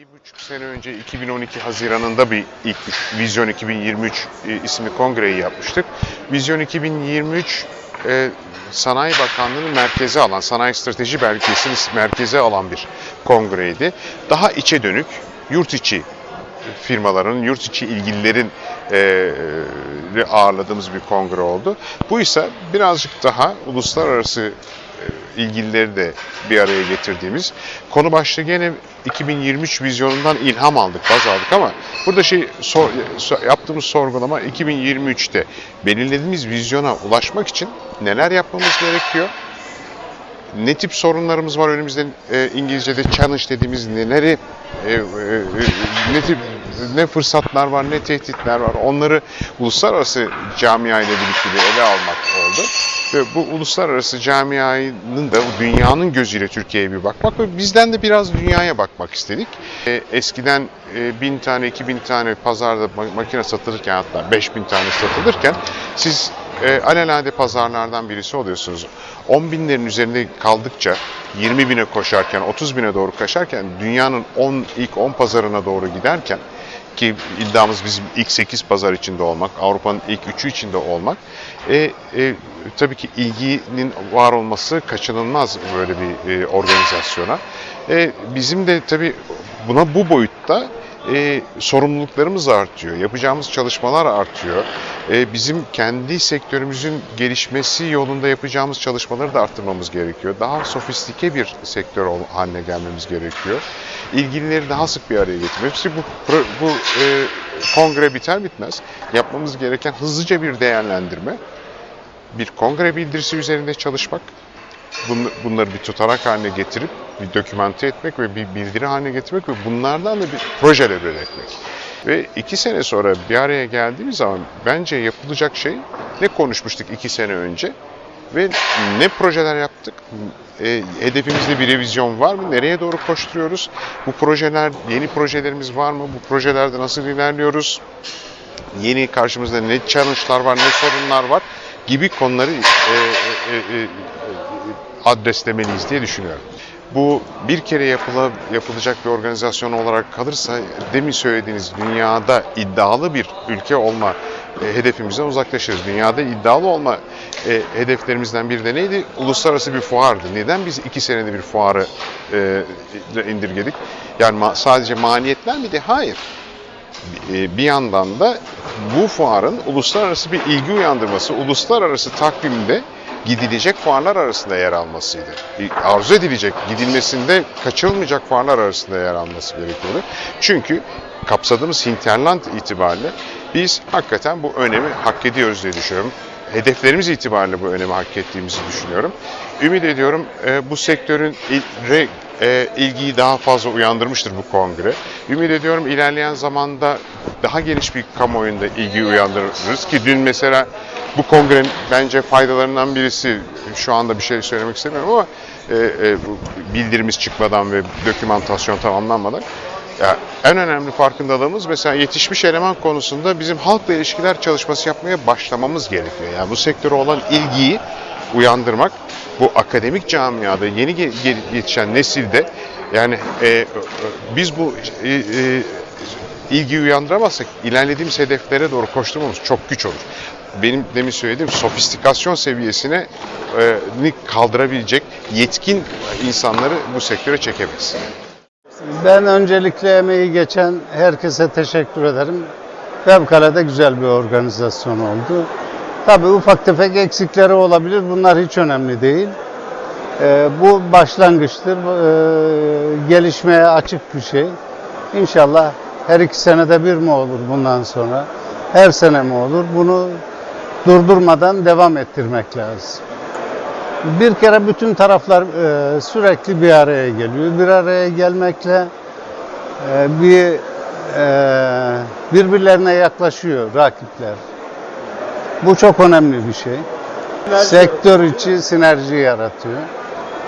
Bir buçuk sene önce 2012 Haziran'ında bir ilk Vizyon 2023 e, isimli kongreyi yapmıştık. Vizyon 2023 e, Sanayi Bakanlığı'nın merkeze alan, Sanayi Strateji Belgesi'ni merkeze alan bir kongreydi. Daha içe dönük, yurt içi firmaların, yurt içi ilgililerin e, e, ağırladığımız bir kongre oldu. Bu ise birazcık daha uluslararası ilgilileri de bir araya getirdiğimiz konu başlığı gene 2023 vizyonundan ilham aldık, baz aldık ama burada şey sor- so- yaptığımız sorgulama 2023'te belirlediğimiz vizyona ulaşmak için neler yapmamız gerekiyor? ne tip sorunlarımız var önümüzde e, İngilizce'de challenge dediğimiz neleri e, e, e, ne tip ne fırsatlar var ne tehditler var onları uluslararası camia ile birlikte ele almak oldu. Ve bu uluslararası camianın da dünyanın gözüyle Türkiye'ye bir bakmak ve bizden de biraz dünyaya bakmak istedik. E, eskiden e, bin tane, iki bin tane pazarda ma- makine satılırken hatta beş bin tane satılırken siz e, alelade pazarlardan birisi oluyorsunuz. 10 binlerin üzerinde kaldıkça 20 bine koşarken, 30 bine doğru koşarken dünyanın 10 ilk 10 pazarına doğru giderken ki iddiamız bizim ilk 8 pazar içinde olmak, Avrupa'nın ilk 3'ü içinde olmak. E, e, tabii ki ilginin var olması kaçınılmaz böyle bir e, organizasyona. E, bizim de tabii buna bu boyutta e, sorumluluklarımız artıyor, yapacağımız çalışmalar artıyor. E, bizim kendi sektörümüzün gelişmesi yolunda yapacağımız çalışmaları da arttırmamız gerekiyor. Daha sofistike bir sektör haline gelmemiz gerekiyor. İlgilileri daha sık bir araya getirmek. İşte bu, bu e, kongre biter bitmez yapmamız gereken hızlıca bir değerlendirme, bir kongre bildirisi üzerinde çalışmak, bunları bir tutanak haline getirip bir dokümante etmek ve bir bildiri haline getirmek ve bunlardan da bir projeler üretmek. Ve iki sene sonra bir araya geldiğimiz zaman bence yapılacak şey ne konuşmuştuk iki sene önce ve ne projeler yaptık, e, hedefimizde bir revizyon var mı, nereye doğru koşturuyoruz, bu projeler, yeni projelerimiz var mı, bu projelerde nasıl ilerliyoruz, yeni karşımızda ne challenge'lar var, ne sorunlar var gibi konuları e, e, e, e, adreslemeliyiz diye düşünüyorum. Bu bir kere yapıla, yapılacak bir organizasyon olarak kalırsa demin söylediğiniz dünyada iddialı bir ülke olma e, hedefimizden uzaklaşırız. Dünyada iddialı olma e, hedeflerimizden biri de neydi? Uluslararası bir fuardı. Neden biz iki senede bir fuarı e, indirgedik? Yani ma- sadece maliyetler miydi? Hayır. E, bir yandan da bu fuarın uluslararası bir ilgi uyandırması, uluslararası takvimde gidilecek fuarlar arasında yer almasıydı. Arzu edilecek, gidilmesinde kaçırılmayacak fuarlar arasında yer alması gerekiyordu. Çünkü kapsadığımız hinterland itibariyle biz hakikaten bu önemi hak ediyoruz diye düşünüyorum. Hedeflerimiz itibariyle bu önemi hak ettiğimizi düşünüyorum. Ümit ediyorum e, bu sektörün il- re- e, ilgiyi daha fazla uyandırmıştır bu kongre. Ümit ediyorum ilerleyen zamanda daha geniş bir kamuoyunda ilgi uyandırırız ki dün mesela bu kongrenin bence faydalarından birisi şu anda bir şey söylemek istemiyorum ama e, e, bildirimiz çıkmadan ve dokümantasyon tamamlanmadan ya en önemli farkındalığımız mesela yetişmiş eleman konusunda bizim halkla ilişkiler çalışması yapmaya başlamamız gerekiyor. Yani bu sektöre olan ilgiyi uyandırmak, bu akademik camiada yeni yetişen nesilde yani e, e, biz bu e, e, ilgiyi uyandıramazsak ilerlediğimiz hedeflere doğru koşturmamız çok güç olur. Benim demin söylediğim sofistikasyon seviyesine e, kaldırabilecek yetkin insanları bu sektöre çekemeyiz. Ben öncelikle emeği geçen herkese teşekkür ederim. Fevkalade güzel bir organizasyon oldu. Tabii ufak tefek eksikleri olabilir. Bunlar hiç önemli değil. Ee, bu başlangıçtır. Ee, gelişmeye açık bir şey. İnşallah her iki senede bir mi olur bundan sonra? Her sene mi olur? Bunu durdurmadan devam ettirmek lazım. Bir kere bütün taraflar e, sürekli bir araya geliyor. Bir araya gelmekle e, bir e, birbirlerine yaklaşıyor rakipler. Bu çok önemli bir şey. Sektör içi sinerji yaratıyor.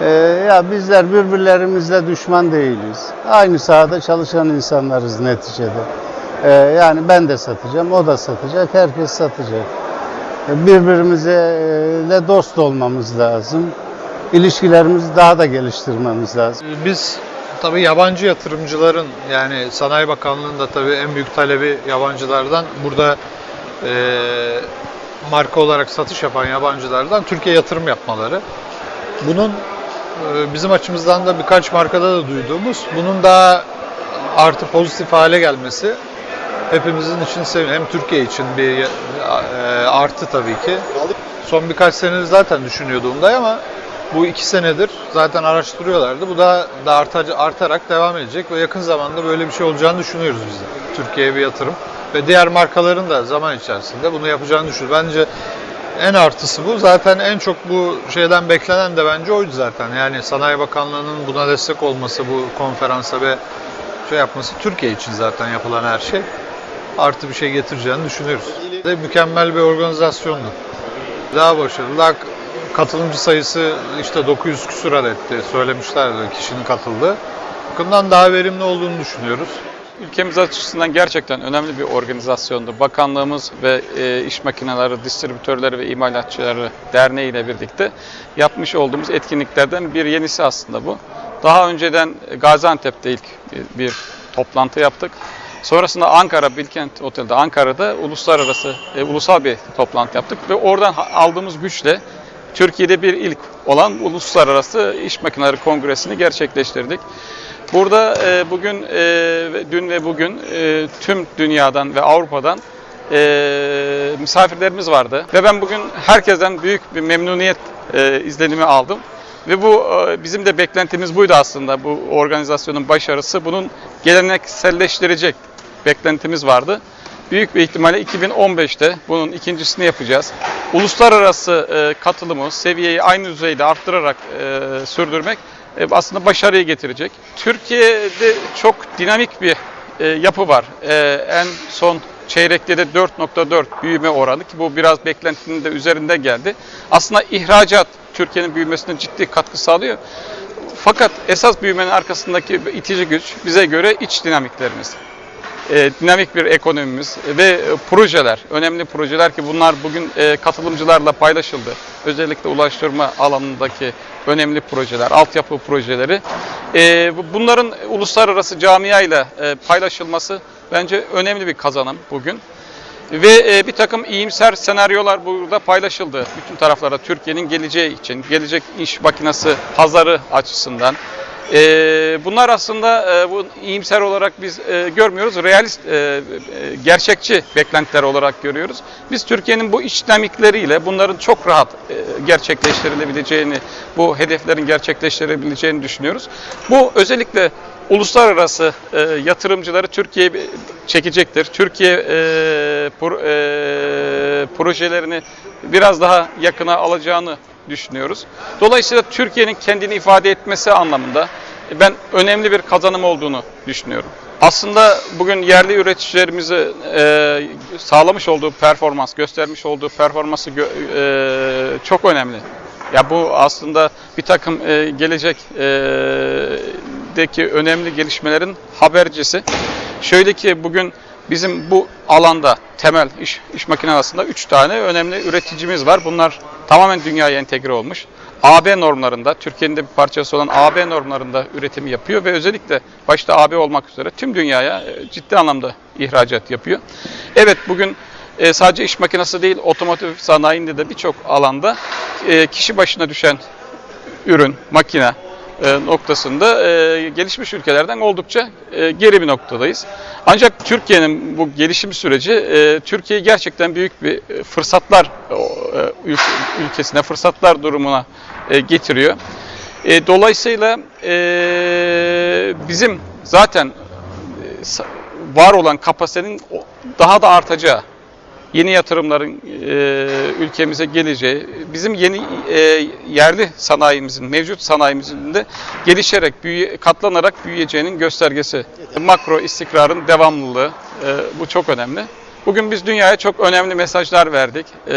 E, ya bizler birbirlerimizle düşman değiliz. Aynı sahada çalışan insanlarız neticede. E, yani ben de satacağım, o da satacak, herkes satacak birbirimizle dost olmamız lazım. İlişkilerimizi daha da geliştirmemiz lazım. Biz Tabii yabancı yatırımcıların yani Sanayi Bakanlığı'nın da tabii en büyük talebi yabancılardan burada e, marka olarak satış yapan yabancılardan Türkiye yatırım yapmaları. Bunun e, bizim açımızdan da birkaç markada da duyduğumuz bunun daha artı pozitif hale gelmesi hepimizin için hem Türkiye için bir e, artı tabii ki. Son birkaç senedir zaten düşünüyordu Hyundai ama bu iki senedir zaten araştırıyorlardı. Bu da, da artaca- artarak devam edecek ve yakın zamanda böyle bir şey olacağını düşünüyoruz biz de. Türkiye'ye bir yatırım ve diğer markaların da zaman içerisinde bunu yapacağını düşünüyoruz. Bence en artısı bu. Zaten en çok bu şeyden beklenen de bence oydu zaten. Yani Sanayi Bakanlığı'nın buna destek olması bu konferansa ve şey yapması Türkiye için zaten yapılan her şey artı bir şey getireceğini düşünüyoruz. Ve mükemmel bir organizasyondu. Daha başarılı. Katılımcı sayısı işte 900 küsur adetti söylemişlerdi kişinin katıldığı. Bundan daha verimli olduğunu düşünüyoruz. Ülkemiz açısından gerçekten önemli bir organizasyondu. Bakanlığımız ve e, iş makineleri, distribütörleri ve imalatçıları derneği ile birlikte yapmış olduğumuz etkinliklerden bir yenisi aslında bu. Daha önceden Gaziantep'te ilk bir toplantı yaptık. Sonrasında Ankara Bilkent Otel'de Ankara'da uluslararası e, ulusal bir toplantı yaptık ve oradan aldığımız güçle Türkiye'de bir ilk olan Uluslararası İş Makineleri Kongresi'ni gerçekleştirdik. Burada e, bugün, e, dün ve bugün e, tüm dünyadan ve Avrupa'dan e, misafirlerimiz vardı. Ve ben bugün herkesten büyük bir memnuniyet e, izlenimi aldım. Ve bu e, bizim de beklentimiz buydu aslında bu organizasyonun başarısı. Bunun gelenekselleştirecek beklentimiz vardı. Büyük bir ihtimalle 2015'te bunun ikincisini yapacağız. Uluslararası e, katılımı, seviyeyi aynı düzeyde arttırarak e, sürdürmek e, aslında başarıyı getirecek. Türkiye'de çok dinamik bir yapı var. En son çeyrekte de 4.4 büyüme oranı ki bu biraz beklentinin de üzerinde geldi. Aslında ihracat Türkiye'nin büyümesine ciddi katkı sağlıyor. Fakat esas büyümenin arkasındaki itici güç bize göre iç dinamiklerimiz e, dinamik bir ekonomimiz ve e, projeler, önemli projeler ki bunlar bugün e, katılımcılarla paylaşıldı. Özellikle ulaştırma alanındaki önemli projeler, altyapı projeleri. Bu- bunların uluslararası camiayla e, paylaşılması bence önemli bir kazanım bugün. Ve bir takım iyimser senaryolar burada paylaşıldı bütün taraflara Türkiye'nin geleceği için, gelecek iş makinesi pazarı açısından. E, bunlar aslında e, bu iyimser olarak biz e, görmüyoruz, realist, e, e, gerçekçi beklentiler olarak görüyoruz. Biz Türkiye'nin bu iç dinamikleriyle bunların çok rahat e, gerçekleştirilebileceğini, bu hedeflerin gerçekleştirilebileceğini düşünüyoruz. Bu özellikle uluslararası e, yatırımcıları Türkiye'ye çekecektir. Türkiye e, pro- e, projelerini biraz daha yakına alacağını düşünüyoruz. Dolayısıyla Türkiye'nin kendini ifade etmesi anlamında ben önemli bir kazanım olduğunu düşünüyorum. Aslında bugün yerli üreticilerimizi e, sağlamış olduğu performans, göstermiş olduğu performansı gö- e, çok önemli. Ya bu aslında bir takım e, gelecek e, önemli gelişmelerin habercisi. Şöyle ki bugün bizim bu alanda temel iş, iş makinesinde 3 tane önemli üreticimiz var. Bunlar tamamen dünyaya entegre olmuş. AB normlarında, Türkiye'nin de bir parçası olan AB normlarında üretimi yapıyor ve özellikle başta AB olmak üzere tüm dünyaya e, ciddi anlamda ihracat yapıyor. Evet bugün e, sadece iş makinesi değil, otomotiv sanayinde de birçok alanda e, kişi başına düşen ürün, makine noktasında e, gelişmiş ülkelerden oldukça e, geri bir noktadayız. Ancak Türkiye'nin bu gelişim süreci e, Türkiye'yi gerçekten büyük bir e, fırsatlar e, ül- ülkesine, fırsatlar durumuna e, getiriyor. E, dolayısıyla e, bizim zaten e, var olan kapasitenin daha da artacağı yeni yatırımların e, ülkemize geleceği, bizim yeni e, yerli sanayimizin, mevcut sanayimizin de gelişerek, büyüye, katlanarak büyüyeceğinin göstergesi. Makro istikrarın devamlılığı, e, bu çok önemli. Bugün biz dünyaya çok önemli mesajlar verdik. E,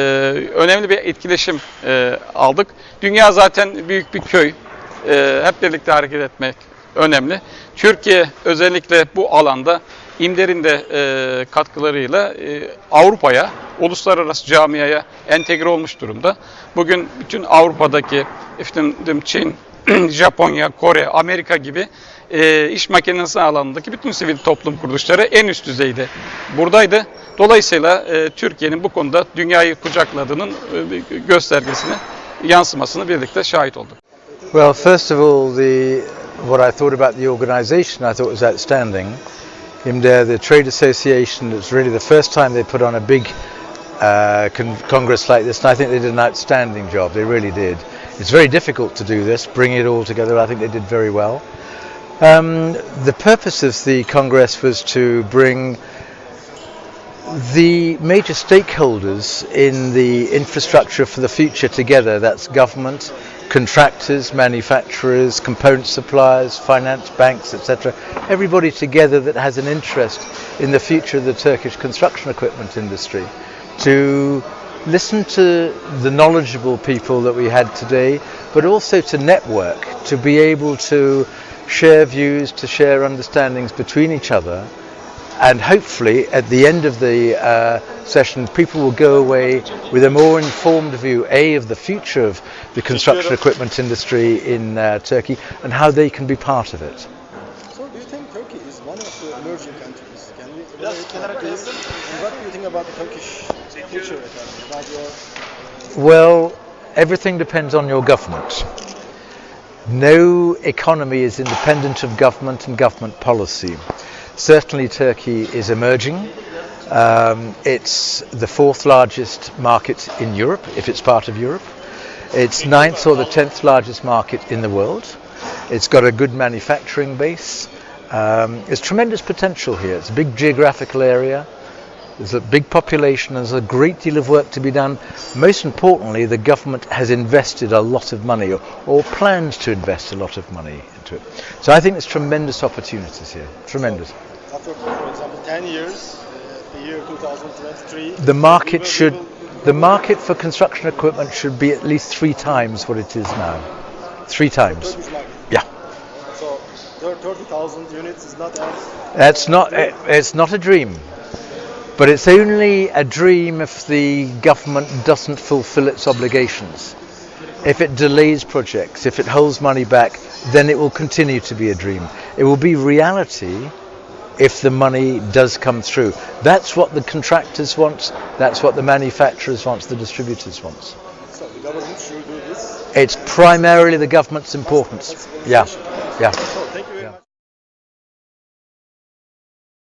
önemli bir etkileşim e, aldık. Dünya zaten büyük bir köy. E, hep birlikte hareket etmek önemli. Türkiye özellikle bu alanda İMDER'in de e, katkılarıyla e, Avrupa'ya, uluslararası camiaya entegre olmuş durumda. Bugün bütün Avrupa'daki efendim, Çin, Japonya, Kore, Amerika gibi e, iş makinesi alanındaki bütün sivil toplum kuruluşları en üst düzeyde buradaydı. Dolayısıyla e, Türkiye'nin bu konuda dünyayı kucakladığının e, göstergesini, yansımasını birlikte şahit olduk. Well, first of all, the what I thought about the organisation I thought was outstanding. IMDA, the trade association, it's really the first time they put on a big uh, con- congress like this, and I think they did an outstanding job. They really did. It's very difficult to do this, bring it all together. I think they did very well. Um, the purpose of the congress was to bring the major stakeholders in the infrastructure for the future together that's government, contractors, manufacturers, component suppliers, finance banks, etc. Everybody together that has an interest in the future of the Turkish construction equipment industry to listen to the knowledgeable people that we had today, but also to network, to be able to share views, to share understandings between each other and hopefully at the end of the uh, session people will go away with a more informed view a of the future of the construction equipment industry in uh, Turkey and how they can be part of it. So do you think Turkey is one of the emerging countries? Can we elaborate on this? And what do you think about the Turkish future economy? About your Well, everything depends on your government. No economy is independent of government and government policy. Certainly, Turkey is emerging. Um, it's the fourth largest market in Europe, if it's part of Europe. It's ninth or the tenth largest market in the world. It's got a good manufacturing base. Um, there's tremendous potential here. It's a big geographical area. There's a big population. There's a great deal of work to be done. Most importantly, the government has invested a lot of money or, or plans to invest a lot of money into it. So I think there's tremendous opportunities here. Tremendous. after, for example, 10 years, uh, the year 2023, The market should, the market for construction equipment should be at least three times what it is now. Three times. Yeah. So thir- 30,000 units is not as That's not, eh, it's not a dream. But it's only a dream if the government doesn't fulfill its obligations. If it delays projects, if it holds money back, then it will continue to be a dream. It will be reality if the money does come through. That's what the contractors want, that's what the manufacturers want, the distributors want. so the government should do this. It's primarily the government's importance. Yeah, yeah.